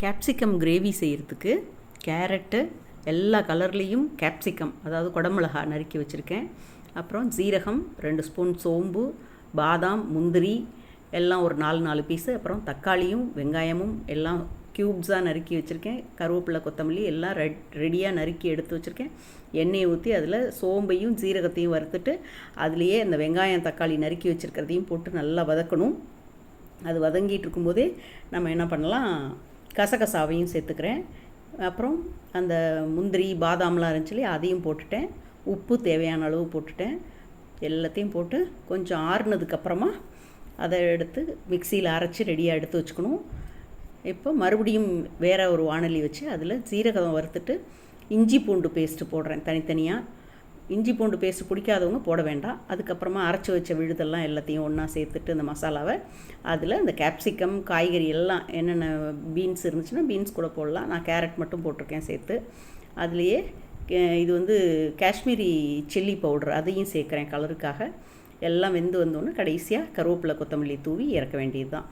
Capsicum gravy செய்கிறதுக்கு carrot எல்லா கலர்லேயும் கேப்சிகம் அதாவது குடமிளகா நறுக்கி வச்சுருக்கேன். அப்புறம் ஜீரகம் ரெண்டு ஸ்பூன் சோம்பு பாதாம் முந்திரி எல்லாம் ஒரு நாலு நாலு பீஸு அப்புறம் தக்காளியும் வெங்காயமும் எல்லாம் க்யூப்ஸாக நறுக்கி வச்சுருக்கேன். கருவேப்பிலை கொத்தமல்லி எல்லாம் ரெட் ரெடியாக நறுக்கி எடுத்து வச்சுருக்கேன். எண்ணெயை ஊற்றி அதில் சோம்பையும் ஜீரகத்தையும் வறுத்துட்டு அதுலேயே அந்த வெங்காயம் தக்காளி நறுக்கி வச்சுருக்கிறதையும் போட்டு நல்லா வதக்கணும். அது வதங்கிட்டு இருக்கும்போதே நம்ம என்ன பண்ணலாம்? கசகசாவையும் சேர்த்துக்கிறேன். அப்புறம் அந்த முந்திரி பாதாம்லாம் இருந்துச்சு இல்லையா அதையும் போட்டுட்டேன். உப்பு தேவையான அளவு போட்டுட்டேன். எல்லாத்தையும் போட்டு கொஞ்சம் ஆறுனதுக்கப்புறமா அதை எடுத்து மிக்சியில் அரைச்சி ரெடியாக எடுத்து வச்சுக்கணும். இப்போ மறுபடியும் வேறு ஒரு வானொலி வச்சு அதில் சீரகம் வறுத்துட்டு இஞ்சி பூண்டு பேஸ்ட்டு போடுறேன் தனித்தனியாக இஞ்சி பூண்டு பேஸ்ட் பிடிக்காதவங்க போட வேண்டாம். அதுக்கப்புறமா அரைச்சி வச்ச விழுதெல்லாம் எல்லாத்தையும் ஒன்றா சேர்த்துட்டு அந்த மசாலாவை அதில் இந்த கேப்சிகம் காய்கறி எல்லாம் என்னென்ன பீன்ஸ் இருந்துச்சுன்னா பீன்ஸ் கூட போடலாம். நான் கேரட் மட்டும் போட்டிருக்கேன் சேர்த்து. அதுலேயே இது வந்து காஷ்மீரி சில்லி பவுடர் அதையும் சேர்க்குறேன் கலருக்காக எல்லாம் வெந்து வந்தோன்னே கடைசியாக கருவேப்பிலை கொத்தமல்லி தூவி இறக்க வேண்டியது தான்